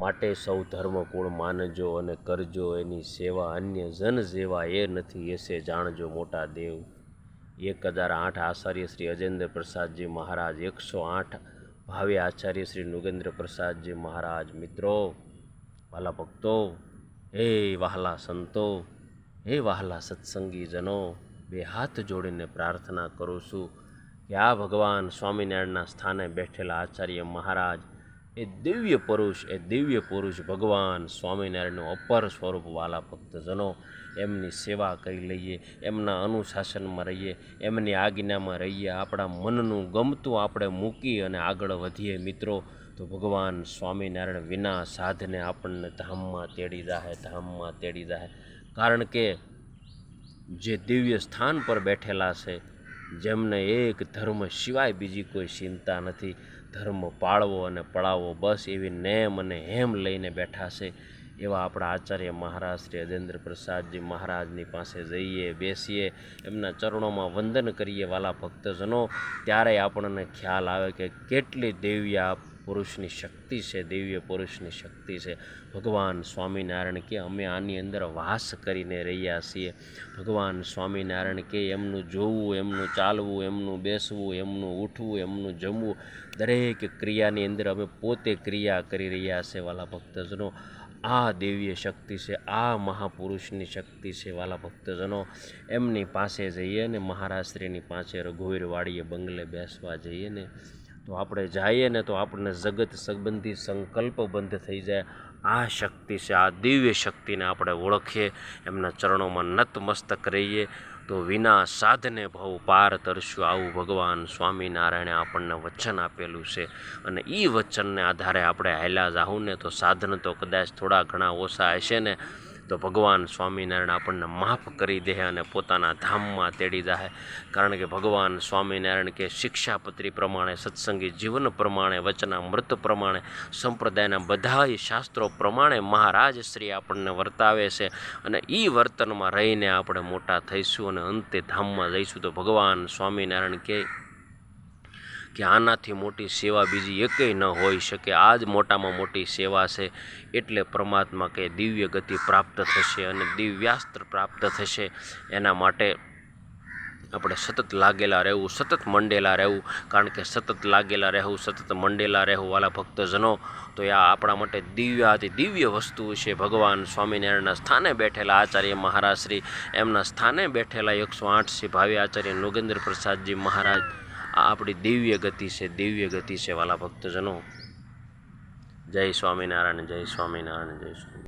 માટે સૌ ધર્મકુળ માનજો અને કરજો. એની સેવા અન્ય જન જેવા એ નથી એસે જાણજો મોટા દેવ. એક હજાર આઠ આચાર્ય શ્રી અજેન્દ્ર પ્રસાદજી મહારાજ, એકસો આઠ ભાવે આચાર્ય શ્રી નુગેન્દ્ર પ્રસાદજી મહારાજ, મિત્રો, વાલા ભક્તો, હે વહાલા સંતો, હે વહાલા સત્સંગીજનો, બે હાથ જોડીને પ્રાર્થના કરું છું કે આ ભગવાન સ્વામિનારાયણના સ્થાને બેઠેલા આચાર્ય મહારાજ એ દિવ્ય પુરુષ, એ દિવ્ય પુરુષ ભગવાન સ્વામિનારાયણનું અપર સ્વરૂપ વાલા ભક્તજનો એમની સેવા કરી લઈએ, એમના અનુશાસનમાં રહીએ, એમની આજ્ઞામાં રહીએ, આપણા મનનું ગમતું આપણે મૂકી અને આગળ વધીએ મિત્રો. તો ભગવાન સ્વામિનારાયણ વિના સાધને આપણને ધામમાં તેડી જાહે, ધામમાં તેડી જાહે. કારણ કે જે દિવ્ય સ્થાન પર બેઠેલા છે જેમને એક ધર્મ સિવાય બીજી કોઈ ચિંતા નથી. ધર્મ પાળવો અને પળાવો બસ એવી નેમ અને હેમ લઈને બેઠા છે. એવા આપણા આચાર્ય મહારાજ શ્રી અજેન્દ્ર પ્રસાદજી મહારાજની પાસે જઈએ, બેસીએ, એમના ચરણોમાં વંદન કરીએ વાલા ભક્તજનો. ત્યારે આપણને ખ્યાલ આવે કે કેટલી દિવ્ય પુરુષની શક્તિ છે, દિવ્ય પુરુષની શક્તિ છે. ભગવાન સ્વામિનારાયણ કે અમે આની અંદર વાસ કરીને રહ્યા છીએ. ભગવાન સ્વામિનારાયણ કે એમનું જોવું, એમનું ચાલવું, એમનું બેસવું, એમનું ઉઠવું, એમનું જમવું, દરેક ક્રિયાની અંદર અમે પોતે ક્રિયા કરી રહ્યા છે વાલા ભક્તજનો. આ દિવ્ય શક્તિ છે, આ મહાપુરુષની શક્તિ છે વાલા ભક્તજનો. એમની પાસે જઈએ ને મહારાષ્ટ્રીની પાસે રઘુવીરવાડીએ બંગલે બેસવા જઈએ ને તો આપણે જઈએ ને તો આપણને જગત સંબંધી સંકલ્પ બંધ થઈ જાય. આ શક્તિ છે, આ દિવ્ય શક્તિને આપણે ઓળખીએ, એમના ચરણોમાં નતમસ્તક રહીએ, તો વિના સાધને ભવ પાર તરશું આવું ભગવાન સ્વામિનારાયણે આપણને વચન આપેલું છે. અને એ વચનને આધારે આપણે હાલ્યા જાહું ને તો સાધન તો કદાચ થોડા ઘણા ઓછા હશે ને તો ભગવાન સ્વામિનારાયણ આપણને માફ કરી દે અને પોતાના ધામમાં તેડી જાય કારણ કે ભગવાન સ્વામિનારાયણ કે શિક્ષાપત્રી પ્રમાણે, સત્સંગી જીવન પ્રમાણે વચનામૃત પ્રમાણે, સંપ્રદાયના બધાય શાસ્ત્રો પ્રમાણે મહારાજ શ્રી આપણને વર્તાવે છે અને એ વર્તનમાં રહીને આપણે મોટા થઈશું અને અંતે ધામમાં જઈશું. તો ભગવાન સ્વામિનારાયણ કે કે આનાથી મોટી સેવા બીજી એકેય ન હોઈ શકે. આ જ મોટામાં મોટી સેવા છે એટલે પરમાત્મા કે દિવ્ય ગતિ પ્રાપ્ત થશે અને દિવ્યાસ્ત્ર પ્રાપ્ત થશે. એના માટે આપણે સતત લાગેલા રહેવું, સતત મંડેલા રહેવું. કારણ કે સતત લાગેલા રહેવું, સતત મંડેલા રહેવું ભક્તજનો, તો આ આપણા માટે દિવ્યાથી દિવ્ય વસ્તુ છે. ભગવાન સ્વામિનારાયણના સ્થાને બેઠેલા આચાર્ય મહારાજ શ્રી, એમના સ્થાને બેઠેલા એકસો આઠ શ્રી ભાવી આચાર્ય નોગેન્દ્ર પ્રસાદજી મહારાજ આ આપણી દિવ્ય ગતિ છે, દિવ્ય ગતિ છે વાલા ભક્તજનો. જય સ્વામિનારાયણ જય સ્વામિનારાયણ, જય સ્વામી